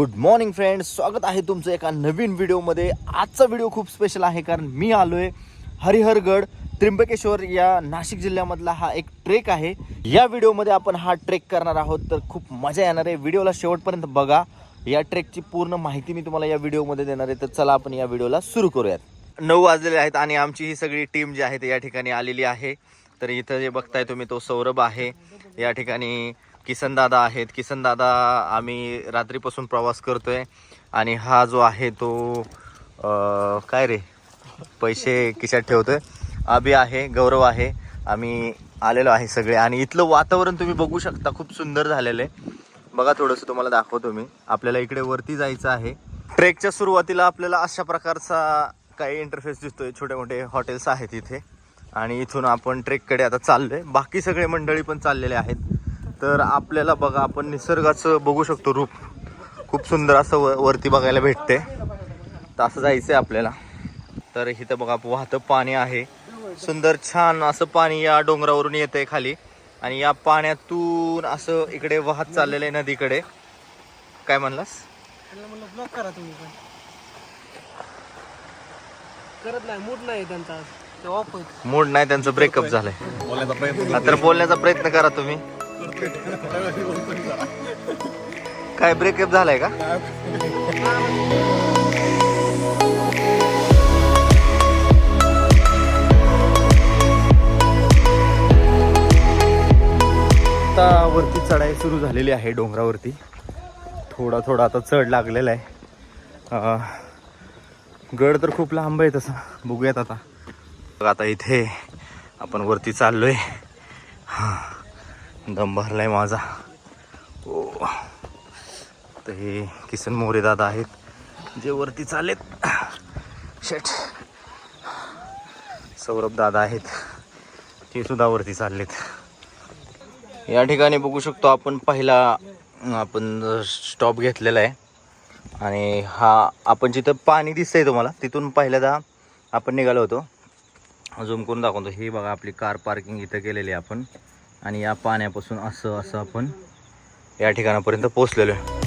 Good morning friends स्वागत आहे तुमचं एका नवीन व्हिडिओमध्ये. आजचा व्हिडिओ खूप स्पेशल आहे कारण मी आलो आहे हरिहरगड त्र्यंबकेश्वर या नाशिक जिल्ह्यामधला हा एक ट्रेक आहे. या व्हिडिओमध्ये आपण हा ट्रेक करणार आहोत. तर खूप मजा येणार आहे. व्हिडिओला शेवटपर्यंत बघा. या ट्रेकची पूर्ण माहिती मी तुम्हाला या व्हिडिओमध्ये देणार आहे. तर चला आपण या व्हिडिओला सुरू करूयात. नऊ वाजलेले आहेत आणि आमची ही सगळी टीम जी आहे ती या ठिकाणी आलेली आहे. तर इथं जे बघताय तुम्ही तो सौरभ आहे. या ठिकाणी किसन दादा आहेत. किसन दादा आम्ही रात्रीपासून प्रवास करतोय आणि हा जो आहे तो काय रे? पैसे खिशात ठेवतोय. अभि आहे गौरव आहे. आम्ही आलेलो आहे सगळे. आणि इथलं वातावरण तुम्ही बघू शकता खूप सुंदर झालेलं आहे. बघा थोडंसं तुम्हाला दाखवतो मी. आपल्याला इकडे वरती जायचं आहे. ट्रेकच्या सुरुवातीला आपल्याला अशा प्रकारचा काही इंटरफेस दिसतोय. छोटे मोठे हॉटेल्स आहेत इथे. आणि इथून आपण ट्रेककडे आता चाललोय. बाकी सगळे मंडळी पण चाललेले आहेत. तर आपल्याला बघा आपण निसर्गाचं बघू शकतो रूप. खूप सुंदर असं व वरती बघायला भेटते तर असं जायचं आहे आपल्याला. तर इथं बघा वाहतं पाणी आहे. सुंदर छान असं पाणी या डोंगरावरून येतंय खाली. आणि या पाण्यातून असं इकडे वाहत चाललेलं आहे नदीकडे. काय म्हणलास? ब्लॉक करा तुम्ही पण. करत नाही मूड नाही त्यांचा. मूड नाही त्यांचं ब्रेकअप झालंय. तर बोलण्याचा प्रयत्न करा तुम्ही. काय ब्रेकअप झालाय का? आता वरती चढाई सुरू झालेली आहे डोंगरावरती. थोडा थोडा आता चढ लागलेला आहे. गड तर खूप लांब आहे तसं. बघूयात आता. बघ आता इथे आपण वरती चाललोय. हां. दम भरला आहे माझा. ओ. तर हे किसन मोरे दादा आहेत जे वरती चालेत शेट सौरभ दादा आहेत ते सुद्धा वरती चाललेत. या ठिकाणी बघू शकतो आपण पहिला आपण स्टॉप घेतलेला आहे. आणि हा आपण जिथं पाणी दिसतंय तुम्हाला तिथून पहिल्यांदा आपण निघालो होतो. झूम करून दाखवतो. ही बघा आपली कार पार्किंग इथं केलेली आहे आपण. आणि या पाण्यापासून असं असं आपण या ठिकाणापर्यंत पोहोचलेलो आहे.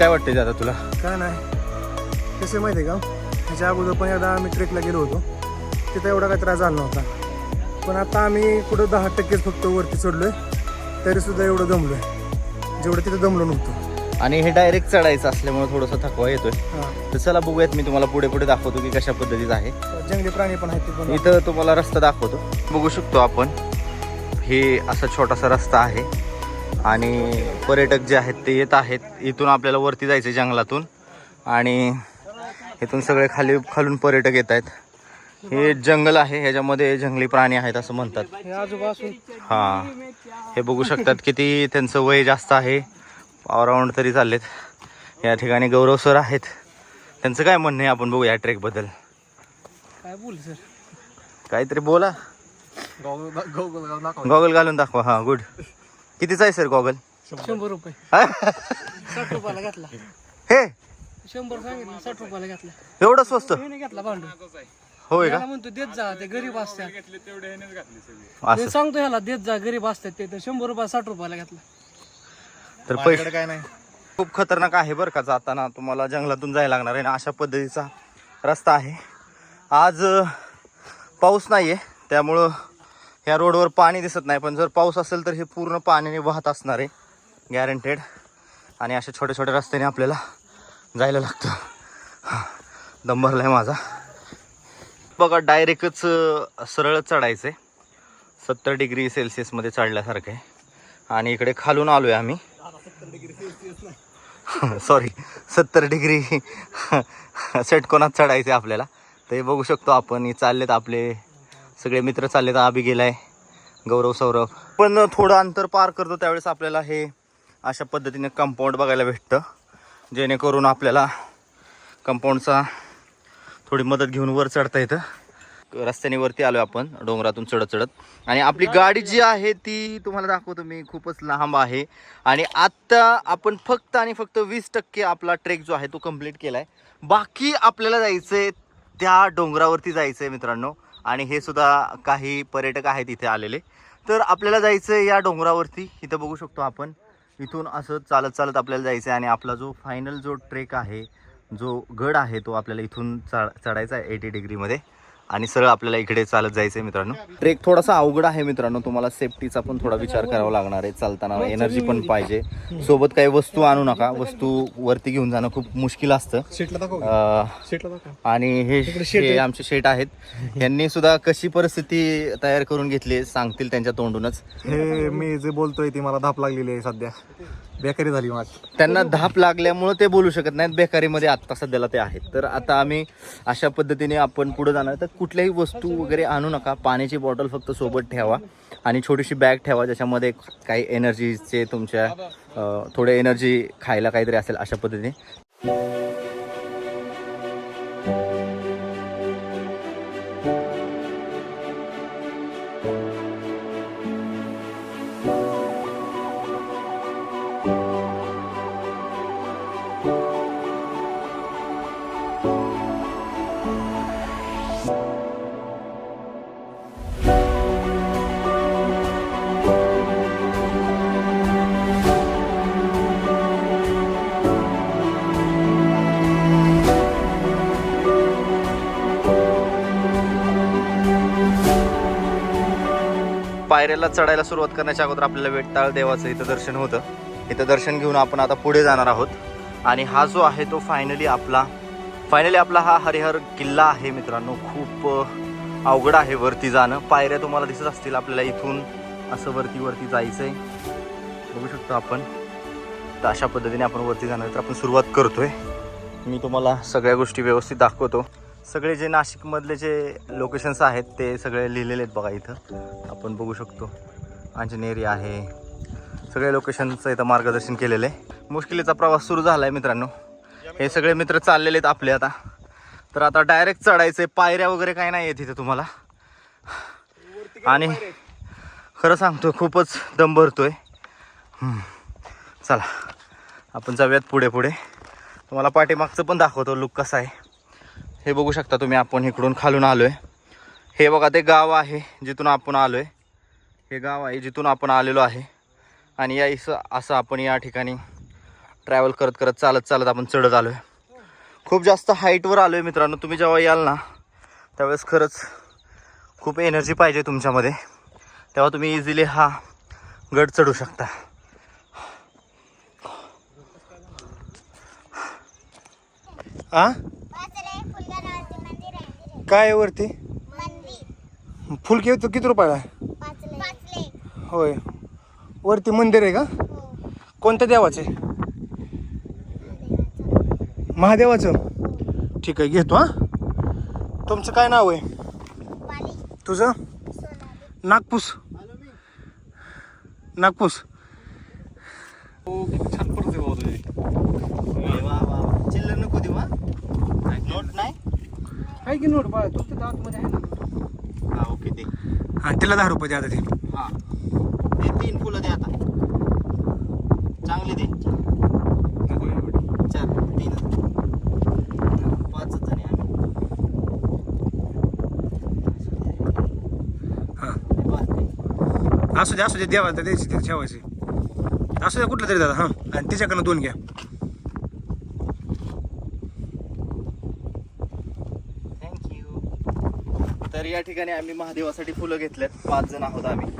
काय वाटतंय दादा तुला? काय नाही. कसे माहिती आहे का? त्याच्या अगोदर पण एकदा आम्ही ट्रेकला गेलो होतो. तिथं एवढा काही त्रास झाला नव्हता. पण आता आम्ही कुठं दहा टक्केच फक्त वरती चढलोय. तरी सुद्धा एवढं दमलोय. जेवढं तिथं दमलो नव्हतो. आणि हे डायरेक्ट चढायचं असल्यामुळे थोडासा थकवा येतोय. तर चला बघूयात मी तुम्हाला पुढे पुढे दाखवतो की कशा पद्धतीचं आहे. जंगली प्राणी पण आहेत इथं तुम्हाला रस्ता दाखवतो. बघू शकतो आपण. हे असा छोटासा रस्ता आहे. आणि पर्यटक जे आहेत ते येत आहेत. इथून आपल्याला वरती जायचं जंगलातून. आणि इथून सगळे खाली खालून पर्यटक येत आहेत. हे जंगल आहे ह्याच्यामध्ये जंगली प्राणी आहेत असं म्हणतात. हे हां. हे बघू शकतात किती त्यांचं वय जास्त आहे. ऑलराऊंड तरी चाललेत. या ठिकाणी गौरव सर आहेत. त्यांचं काय म्हणणं आहे आपण बघू या ट्रेकबद्दल काय बोल सर? काहीतरी बोला. गॉगल घालून दाखवा. हा गुड कितीचा आहे सर गॉगल? शंभर रुपये. साठ रुपयाला घेतला. हे? शंभर सांगितलं साठ रुपयाला घेतला. एवढं स्वस्त? मी नाही घेतला भांडू. होय त्याला का म्हणतो देत जा ते गरीब असतात. असं. मी सांगतो ह्याला देत जा गरीब असतात ते तर शंभर रुपये साठ रुपयाला घेतला. तर पैसे काय नाही. खूप खतरनाक आहे बरं का जाताना. तुम्हाला जंगलातून जायला लागणार आहे आणि अशा पद्धतीचा रस्ता आहे. आज अं, पाऊस नाही आहे त्यामुळं ह्या रोडवर पाणी दिसत नाही पण जर पाऊस असेल तर हे पूर्ण पाण्याने वाहत असणार आहे गॅरंटेड आणि अशा छोट्या छोट्या रस्त्याने आपल्याला जायला लागतं. हा, दम माझा. बघा डायरेक्टच सरळच चढायचं आहे सत्तर डिग्री सेल्सिअसमध्ये चढल्यासारखं आहे. आणि इकडे खालून आलो आहे आम्ही. सॉरी सत्तर डिग्री सेट कोणात चढायचे आपल्याला तर हे बघू शकतो आपण. चाललेत आपले सगळे मित्र चाललेत आबी गेलाय गौरव सौरभ. पण थोडं अंतर पार करतो त्यावेळेस आपल्याला हे अशा पद्धतीने कंपाऊंड बघायला भेटतं. जेणेकरून आपल्याला कंपाऊंडचा थोडी मदत घेऊन वर चढता येतं. रस्त्याने वरती आलो आपण डोंगरातून चढत चढत आणि आपली गाडी जी आहे ती तुम्हाला दाखवतो मी खूपच लांब आहे. आणि आत्ता आपण फक्त आणि फक्त वीस टक्के आपला ट्रेक जो आहे तो कंप्लीट केला आहे बाकी आपल्याला जायचं आहे त्या डोंगरावरती जायचं आहे मित्रांनो. आणि हे सुद्धा काही पर्यटक आहेत इथे आलेले. तर आपल्याला जायचं आहे या डोंगरावरती. इथं बघू शकतो आपण. इथून असं चालत चालत आपल्याला जायचं आहे आणि आपला जो फायनल जो ट्रेक आहे जो गड आहे तो आपल्याला इथून चढ चढायचा आहे एटी डिग्रीमध्ये आणि सरळ आपल्याला इकडे चालत जायचं आहे मित्रांनो. ट्रेक थोडासा अवघड आहे मित्रांनो तुम्हाला सेफ्टीचा पण थोडा विचार करावा लागणार आहे. चालताना एनर्जी पण पाहिजे. सोबत काही वस्तू आणू नका. वस्तू वरती घेऊन जाणं खूप मुश्किल असतं. आणि हे हे. आमचे शेट आहेत. यांनी सुद्धा कशी परिस्थिती तयार करून घेतली सांगतील त्यांच्या तोंडूनच. हे मी जे बोलतोय ती मला धाप लागलेली आहे सध्या. बेकारी झाली माझी त्यांना धाप लागल्यामुळे ते बोलू शकत नाहीत बेकारीमध्ये आत्ता सध्याला ते आहेत. तर आता आम्ही अशा पद्धतीने आपण पुढे जाणार. तर कुठल्याही वस्तू वगैरे आणू नका. पाण्याची बॉटल फक्त सोबत ठेवा आणि छोटीशी बॅग ठेवा ज्याच्यामध्ये काही एनर्जीचे तुमच्या थोडे एनर्जी खायला काहीतरी असेल अशा पद्धतीने. पायऱ्याला चढायला सुरुवात करण्याच्या अगोदर आपल्याला वेटताळ देवाचं इथं दर्शन होतं. इथं दर्शन घेऊन आपण आता पुढे जाणार आहोत. आणि हा जो आहे तो फायनली आपला फायनली आपला हा हरिहर किल्ला आहे मित्रांनो. खूप अवघड आहे वरती जाणं. पायऱ्या तुम्हाला दिसत असतील आपल्याला इथून असं वरती वरती जायचं आहे बघू शकतो आपण. तर अशा पद्धतीने आपण वरती जाणार तर आपण सुरुवात करतोय. मी तुम्हाला सगळ्या गोष्टी व्यवस्थित दाखवतो. सगळे जे नाशिकमधले जे लोकेशन्स आहेत ते सगळे लिहिलेले आहेत बघा इथं. आपण बघू शकतो. अंजनेरी आहे. सगळे लोकेशनचं इथं मार्गदर्शन केलेलं. आहे मुश्किलीचा प्रवास सुरू झाला आहे मित्रांनो. हे सगळे मित्र चाललेले आहेत आपले आता. तर आता डायरेक्ट चढायचे पायऱ्या वगैरे काही नाही आहेत इथं तुम्हाला. आणि खरं सांगतो खूपच दम भरतोय. आहे चला आपण जाऊयात पुढे पुढे. तुम्हाला पाठीमागचं पण दाखवतो. लुक कसा आहे. हे बघू शकता तुम्ही आपण इकडून खालून आलो आहे हे बघा ते गाव आहे जिथून आपण आलो आहे हे गाव आहे जिथून आपण आलेलो आहे. आणि या इस असं आपण या ठिकाणी ट्रॅव्हल करत करत चालत चालत आपण चढत आलो आहे खूप जास्त हाईटवर आलो आहे मित्रांनो तुम्ही जेव्हा याल ना त्यावेळेस खरंच खूप एनर्जी पाहिजे तुमच्यामध्ये. तेव्हा तुम्ही इझिली हा गड चढू शकता. आ वाचलंय फुलगडावरती मंदिर आहे काय आहे वरती? मंदिर. फुल किती किती रुपयाला आहे? होय. वरती मंदिर आहे का? हो. कोणत्या देवाचे? महादेवाचं. ठीक आहे घेतो हा. तुमचं काय नाव आहे? तुझं? सोनाली. नागपूस. नागपूस चिल्लर नको देऊ नोट नाही आहे की नोट? बा फक्त आतमध्ये आहे ना. हा ओके ते. हां तिला दहा रुपये द्या आता ते. हा. हे तीन फुलं दे आता. चांगले दे. चार तीन. पाच जणी आम्ही हां. हे बारके. असू दे असू दे देवा तर द्यायची ते ठेवायची. असू द्या कुठलं तरी दादा हां. आणि तिच्याकडनं दोन घ्या. या ठिकाणी आम्ही महादेवासाठी फुलं घेतलेत. पाच जण आहोत आम्ही.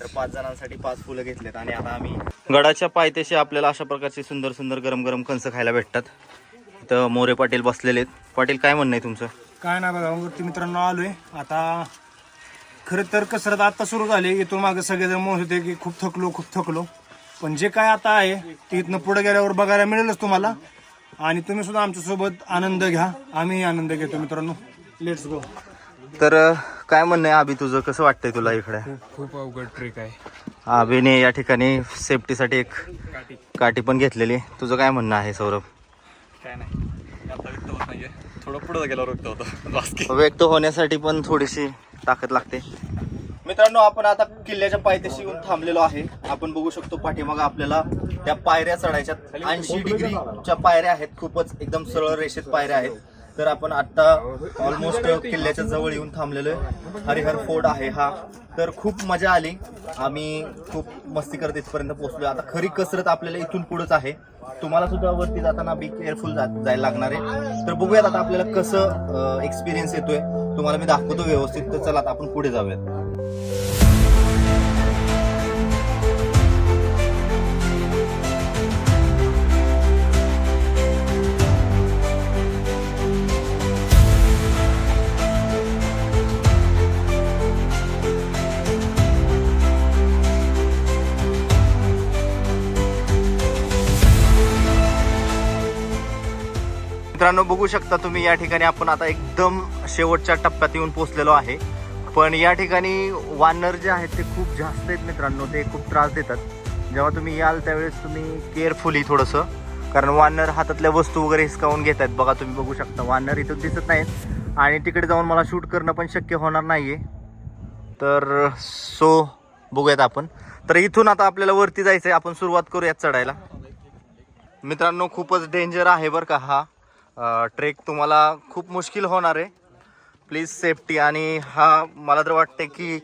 तर पाच जणांसाठी पाच फुलं घेतलेत आणि आता आम्ही गडाच्या पायथ्याशी आपल्याला अशा प्रकारचे सुंदर सुंदर गरम गरम कंस खायला भेटतात. इथं मोरे पाटील बसलेले आहेत. पाटील काय म्हणणं आहे तुमचं? काय ना बघा वरती मित्रांनो आलोय. आता खरं तर कसरत आता सुरू झाली. इथून मागे सगळेजण म्हणत होते की खूप थकलो खूप थकलो. पण जे काय आता आहे ते इथनं पुढे गेल्यावर बघायला मिळेलच तुम्हाला. आणि तुम्ही सुद्धा आमच्यासोबत आनंद घ्या. आम्ही आनंद घेतो मित्रांनो. लेट्स गो तर काय म्हणणं आहे आबी तुझं? कसं वाटतंय तुला इकडे? खूप अवघड ट्रेक आहे. आबीने या ठिकाणी सेफ्टीसाठी एक काठी. पण घेतलेली. तुझं काय म्हणणं आहे सौरभ? काय नाही. आता व्यक्त होत नाहीये. थोडं पुढे गेल्यावर व्यक्त होतं. व्यक्त होण्यासाठी पण थोडीशी ताकद लागते. मित्रांनो आपण आता किल्ल्याच्या पायथ्याशी येऊन थांबलेलो आहे. आपण बघू शकतो पाठीमागं आपल्याला त्या पायऱ्या चढायच्या ऐंशी डिग्रीच्या पायऱ्या आहेत. खूपच एकदम सरळ रेषेत पायऱ्या आहेत. तर आपण आत्ता ऑलमोस्ट किल्ल्याच्या जवळ येऊन थांबलेलो आहे. हरिहर फोर्ट आहे हा. तर खूप मजा आली. आम्ही खूप मस्ती करत इथपर्यंत पोहोचलो आता खरी कसरत आपल्याला इथून पुढेच आहे. तुम्हाला सुद्धा वरती जाताना बी केअरफुल जायला लागणार आहे. तर बघूयात आता आपल्याला कसं एक्सपिरियन्स येतोय. तुम्हाला मी दाखवतो व्यवस्थित. तर चला आता आपण पुढे जाऊयात. मित्रांनो बघू शकता तुम्ही या ठिकाणी आपण आता एकदम शेवटच्या टप्प्यात येऊन पोहोचलेलो आहे. पण या ठिकाणी वानर जे आहेत ते खूप जास्त आहेत मित्रांनो ते खूप त्रास देतात. जेव्हा तुम्ही याल त्यावेळेस तुम्ही केअरफुली थोडंसं कारण वानर हातातल्या वस्तू वगैरे हिसकावून घेत आहेत बघा तुम्ही बघू शकता वानर इथं दिसत नाहीत. आणि तिकडे जाऊन मला शूट करणं पण शक्य होणार नाहीये. तर सो बघूयात आपण. तर इथून आता आपल्याला वरती जायचं आहे आपण सुरुवात करूयात चढायला. मित्रांनो खूपच डेंजर आहे बरं का हा. ट्रेक तुम्हाला खूप मुश्किल होणार आहे. प्लीज सेफ्टी आणि हा मला तर वाटते की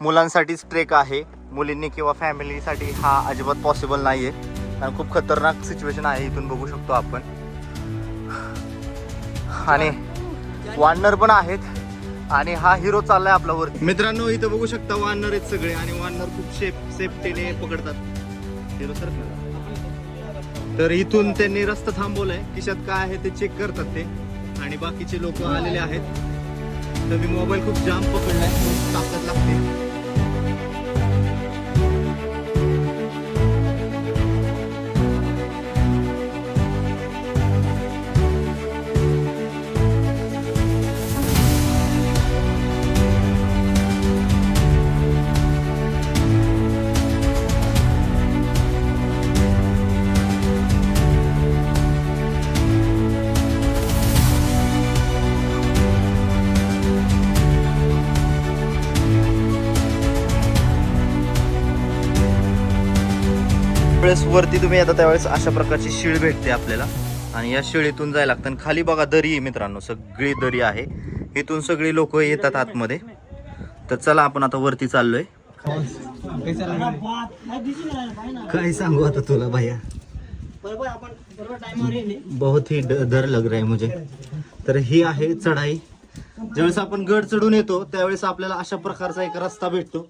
मुलांसाठीच ट्रेक आहे. मुलींनी किंवा फॅमिलीसाठी हा अजिबात पॉसिबल नाही आहे आणि खूप खतरनाक सिच्युएशन आहे इथून बघू शकतो आपण. आणि वानर पण आहेत. आणि हा हिरो चाललाय आपल्यावर मित्रांनो इथं बघू शकता वानर आहेत सगळे आणि वानर खूप सेफ सेफ्टीने पकडतात. हिरो सर तर इथून त्यांनी रस्ता थांबवलाय. खिशात काय आहे ते चेक करतात ते. आणि बाकीचे लोक आलेले आहेत. तर मी मोबाईल खूप जाम पकडलाय. ताकद लागते. वरती तुम्ही येता त्यावेळेस अशा प्रकारची शिळ भेटते आपल्याला. आणि या शिळीतून जायला लागतं. आणि खाली बघा दरी आहे मित्रांनो. सगळी दरी आहे. इथून सगळी लोक येतात आतमध्ये. तर चला आपण आता वरती चाललोय. काय सांगू आता तुला भैया? बहुत ही ड- डर लग रहा है मुझे. तर ही आहे चढाई. ज्यावेळेस आपण गड चढून येतो त्यावेळेस आपल्याला अशा प्रकारचा एक रस्ता भेटतो.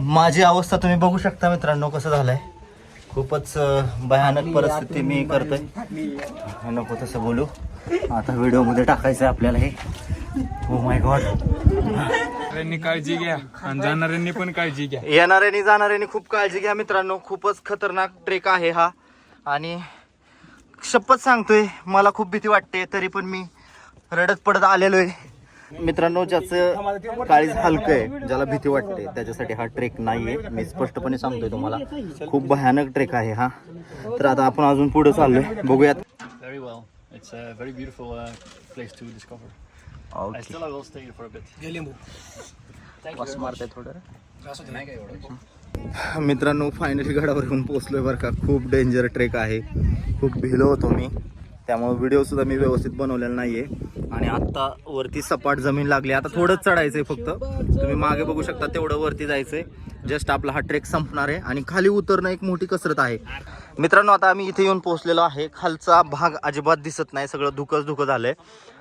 माझी अवस्था तुम्ही बघू शकता मित्रांनो कसं झालंय. खूपच भयानक परिस्थिती मी करतोय. नको तसं बोलू. आता व्हिडिओमध्ये टाकायचं आपल्याला हे. Oh ओ माय गॉड काळजी घ्या आणि जाणाऱ्यांनी पण काळजी घ्या. येणाऱ्यानी जाणाऱ्यानी खूप काळजी घ्या मित्रांनो. खूपच खतरनाक ट्रेक आहे हा. आणि शपथ सांगतोय मला खूप भीती वाटते तरी पण मी रडत पडत आलेलो आहे. मित्रांनो ज्याचं काळीज हलकं आहे ज्याला भीती वाटते त्याच्यासाठी हा ट्रेक नाहीये. मी स्पष्टपणे सांगतोय तुम्हाला खूप भयानक ट्रेक आहे हा. तर आता आपण अजून पुढे चाललोय बघूयात. Uh. मित्रांनो फायनली गडावर येऊन पोहोचलोय बरं का. खूप डेंजर ट्रेक आहे. खूप भिलो होतो मी. त्यामुळे व्हिडिओ सुद्धा मी व्यवस्थित बनवलेला नाहीये. आणि आता वरती सपाट जमीन लागली. आता थोडंच चढायचंय फक्त. तुम्ही मागे बघू शकता तेवढं वरती जायचंय. जस्ट आपला हा ट्रेक संपणार आहे आणि खाली उतरणं एक मोठी कसरत आहे. मित्रांनो आता आम्ही इथे येऊन पोहोचलेलो आहे. खालचा भाग अजिबात दिसत नाही. सगळं धुकंच धुकं झालंय.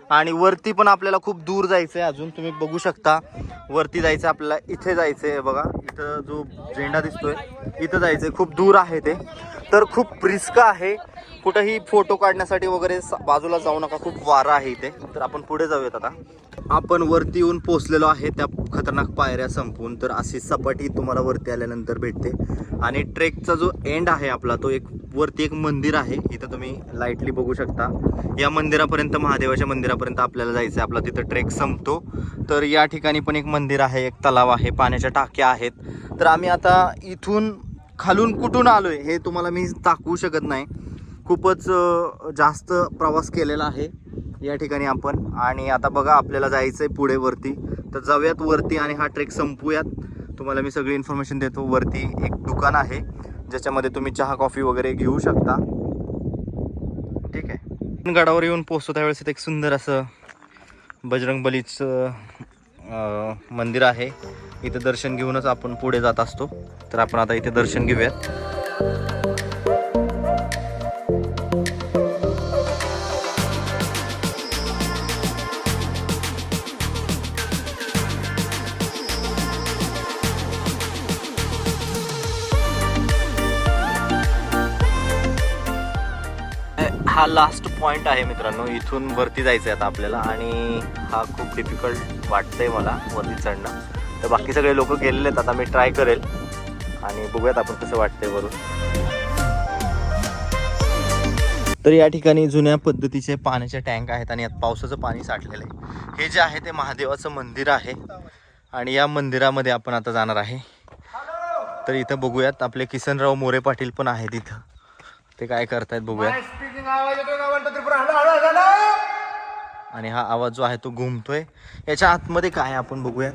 आणि वरती पण आपल्याला खूप दूर जायचंय अजून. तुम्ही बघू शकता. वरती जायचं आपल्याला इथे जायचंय. बघा इथं जो झेंडा दिसतोय इथं जायचंय. खूप दूर आहे ते. तर खूप रिस्क आहे. कुठंही फोटो काढण्यासाठी वगैरे स- बाजूला जाऊ नका खूप वारा आहे इथे. तर आपण पुढे जाऊयात आता. आपण वरती येऊन पोचलेलो आहे त्या खतरनाक पायऱ्या संपून. तर अशी सपाटी तुम्हाला वरती आल्यानंतर भेटते. आणि ट्रेकचा जो एंड आहे आपला तो एक वरती एक मंदिर आहे. इथं तुम्ही लाईटली बघू शकता. या मंदिरापर्यंत महादेवाच्या मंदिरापर्यंत आपल्याला जायचं आहे आपला तिथं ट्रेक संपतो. तर या ठिकाणी पण एक मंदिर आहे एक तलाव आहे पाण्याच्या टाक्या आहेत. तर आम्ही आता इथून खालून कुठून आलो आहे हे तुम्हाला मी दाखवू शकत नाही. खूपच जास्त प्रवास केलेला आहे या ठिकाणी आपण. आणि आता बघा आपल्याला जायचं आहे पुढे वरती. तर जाऊयात वरती आणि हा ट्रेक संपूयात. तुम्हाला मी सगळी इन्फॉर्मेशन देतो. वरती एक दुकान आहे ज्याच्यामध्ये तुम्ही चहा कॉफी वगैरे घेऊ शकता. ठीक आहे. गडावर येऊन पोहोचतो त्यावेळेस एक सुंदर असं बजरंग बलीचं मंदिर आहे. इथे दर्शन घेऊनच आपण पुढे जात असतो. तर आपण आता इथे दर्शन घेऊयात. हा लास्ट पॉइंट आहे मित्रांनो इथून वरती जायचं आहे आता आपल्याला आणि हा खूप डिफिकल्ट वाटतंय मला वरती चढणं. तर बाकी सगळे लोक गेलेले आहेत आता मी ट्राय करेल. आणि बघूयात आपण कसं वाटतंय वरून. तर या ठिकाणी जुन्या पद्धतीचे पाण्याचे टँक आहेत आणि यात पावसाचं पाणी साठलेलं आहे. हे जे आहे ते महादेवाचं मंदिर आहे. आणि या मंदिरामध्ये आपण आता जाणार आहे. तर इथं बघूयात आपले किसनराव मोरे पाटील पण आहेत इथं. ते काय करतायत बघूयात आणि हा आवाज जो आहे तो घुमतोय. याच्या आतमध्ये काय आपण बघूयात.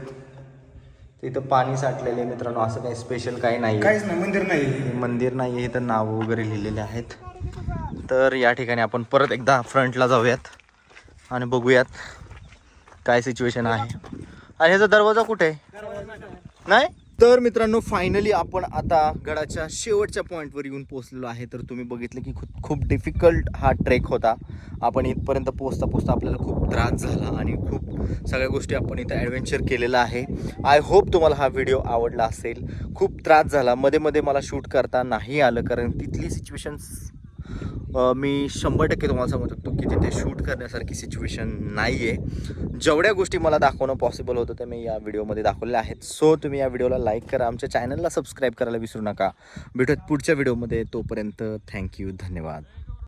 तर इथं पाणी साठलेले मित्रांनो. असं काही स्पेशल काही नाही काहीच नाही मंदिर नाही मंदिर नाही आहे इथं नाव वगैरे लिहिलेले आहेत. तर या ठिकाणी आपण परत एकदा फ्रंटला जाऊयात आणि बघूयात काय सिच्युएशन आहे. आणि ह्याचा दरवाजा कुठे आहे? नाही? तर मित्रांनो फायनली आपण आता गडाच्या शेवटच्या पॉईंटवर येऊन पोहोचलेलो आहे. तर तुम्ही बघितलं की खूप खूप डिफिकल्ट हा ट्रेक होता. आपण इथपर्यंत पोचता पोचता आपल्याला खूप त्रास झाला आणि खूप सगळ्या गोष्टी आपण इथं ॲडव्हेंचर केलेलं आहे. आय होप तुम्हाला हा व्हिडिओ आवडला असेल. खूप त्रास झाला. मध्ये मध्ये मला शूट करता नाही आलं कारण तिथली सिच्युएशन्स मी शंभर टक्के तुम्हाला सांगू शकतो की तिथे शूट करण्यासारखी सिच्युएशन नाही आहे जेवढ्या गोष्टी मला दाखवणं पॉसिबल होतं त्या मी या व्हिडिओमध्ये दाखवलेल्या आहेत. सो तुम्ही या व्हिडिओला लाईक करा. आमच्या चॅनलला सबस्क्राईब करायला विसरू नका. भेटत पुढच्या व्हिडिओमध्ये तोपर्यंत थँक्यू धन्यवाद.